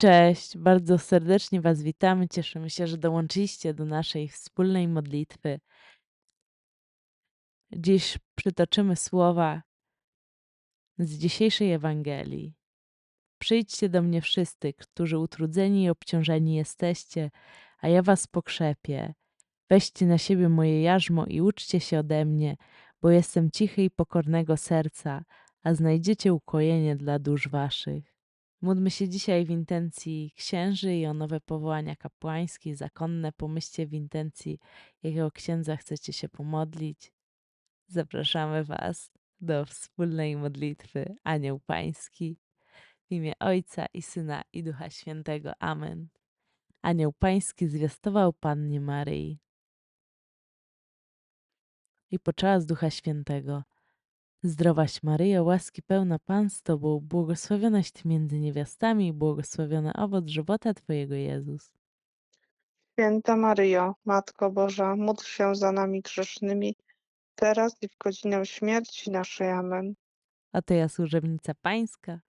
Cześć, bardzo serdecznie Was witamy. Cieszymy się, że dołączyliście do naszej wspólnej modlitwy. Dziś przytoczymy słowa z dzisiejszej Ewangelii. Przyjdźcie do mnie wszyscy, którzy utrudzeni i obciążeni jesteście, a ja Was pokrzepię. Weźcie na siebie moje jarzmo i uczcie się ode mnie, bo jestem cichy i pokornego serca, a znajdziecie ukojenie dla dusz Waszych. Módlmy się dzisiaj w intencji księży i o nowe powołania kapłańskie, zakonne. Pomyślcie w intencji, jakiego księdza chcecie się pomodlić. Zapraszamy Was do wspólnej modlitwy Anioł Pański w imię Ojca i Syna i Ducha Świętego. Amen. Anioł Pański zwiastował Pannie Maryi i poczęła z Ducha Świętego. Zdrowaś Maryjo, łaski pełna Pan z Tobą, błogosławionaś Ty między niewiastami i błogosławiony owoc żywota Twojego Jezus. Święta Maryjo, Matko Boża, módl się za nami grzesznymi, teraz i w godzinę śmierci naszej. Amen. Oto ja służebnica Pańska.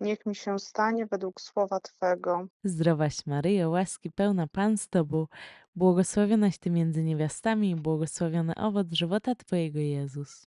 Niech mi się stanie według słowa Twego. Zdrowaś Maryjo, łaski pełna Pan z Tobą, błogosławionaś Ty między niewiastami i błogosławiony owoc żywota Twojego Jezus.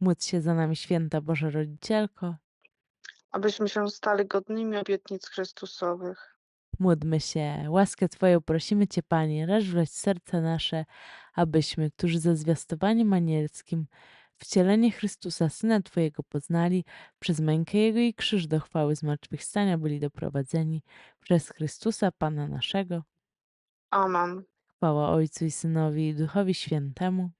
Módl się za nami, święta Boża Rodzicielko. Abyśmy się stali godnymi obietnic Chrystusowych. Módlmy się. Łaskę Twoją prosimy Cię, Panie, racz wleć w serce nasze, abyśmy, którzy za zwiastowaniem anielskim wcielenie Chrystusa, Syna Twojego poznali, przez mękę Jego i krzyż do chwały zmartwychwstania byli doprowadzeni, przez Chrystusa, Pana naszego. Amen. Chwała Ojcu i Synowi i Duchowi Świętemu.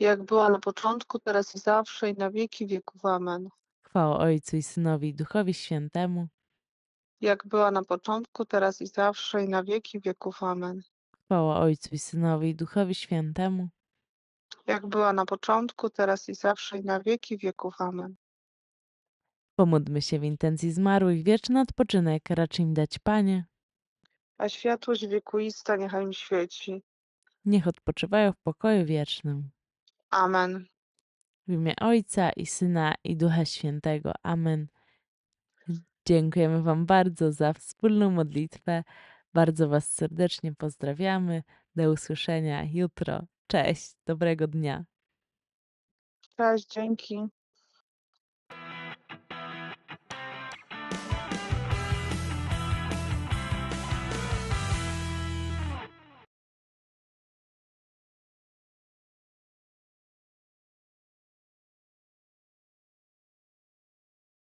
Jak była na początku, teraz i zawsze, i na wieki wieków. Amen. Chwała Ojcu i Synowi i Duchowi Świętemu. Jak była na początku, teraz i zawsze, i na wieki wieków. Amen. Chwała Ojcu i Synowi i Duchowi Świętemu. Jak była na początku, teraz i zawsze, i na wieki wieków. Amen. Pomódlmy się w intencji zmarłych, wieczny odpoczynek racz im dać, Panie. A światłość wiekuista niechaj im świeci. Niech odpoczywają w pokoju wiecznym. Amen. W imię Ojca i Syna i Ducha Świętego. Amen. Dziękujemy Wam bardzo za wspólną modlitwę. Bardzo Was serdecznie pozdrawiamy. Do usłyszenia jutro. Cześć, dobrego dnia. Cześć, dzięki.